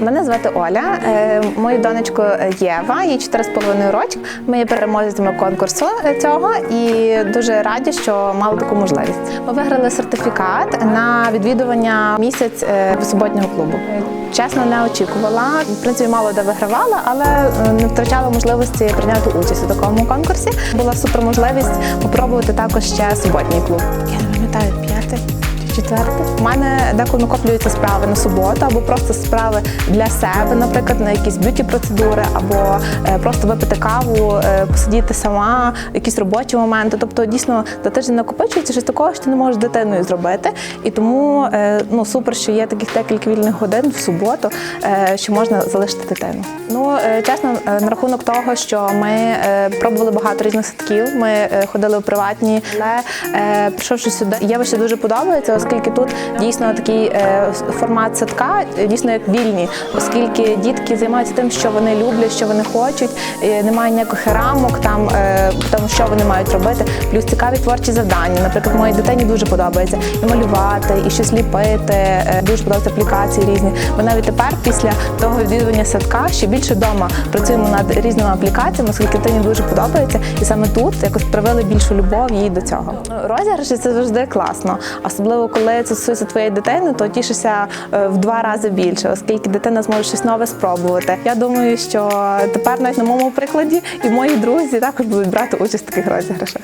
Мене звати Оля, е, мою донечку Єва, їй 4,5 роки. Ми є переможцями конкурсу цього і дуже раді, що мали таку можливість. Ми виграли сертифікат на відвідування місяць е, суботнього клубу. Чесно, не очікувала. В принципі, мало де вигравала, але е, не втрачала можливості прийняти участь у такому конкурсі. Була супер можливість попробувати також ще суботній клуб. Я не пам'ятаю, п'ятий. У мене деколи накоплюються справи на суботу, або просто справи для себе, наприклад, на якісь б'юті процедури, або е, просто випити каву, е, посидіти сама, якісь робочі моменти. Тобто, дійсно, за тиждень накопичується щось такого, що ти не можеш дитиною зробити. І тому е, ну супер, що є таких декілька вільних годин в суботу, що можна залишити дитину. Ну чесно, на рахунок того, що ми пробували багато різних садків. Ми ходили у приватні, але прийшовши сюди, Єва ще дуже подобається, оскільки тут дійсно такий е, формат садка, дійсно як вільні, оскільки дітки займаються тим, що вони люблять, що вони хочуть. Немає ніяких рамок там, е, тому що вони мають робити. Плюс цікаві творчі завдання. Наприклад, моїй дитині дуже подобається і малювати, і щось ліпити. е, Дуже подобаються аплікації різні. Ми навіть тепер, після того відвідування садка, ще більше вдома працюємо над різними аплікаціями, оскільки дитині дуже подобається, і саме тут якось привели більшу любов їй до цього. Розіграші це завжди класно, особливо коли це стосується твоєї дитини, то тішишся е, в два рази більше, оскільки дитина зможе щось нове спробувати. Я думаю, що тепер навіть на моєму прикладі і мої друзі також будуть брати участь в таких розіграшах.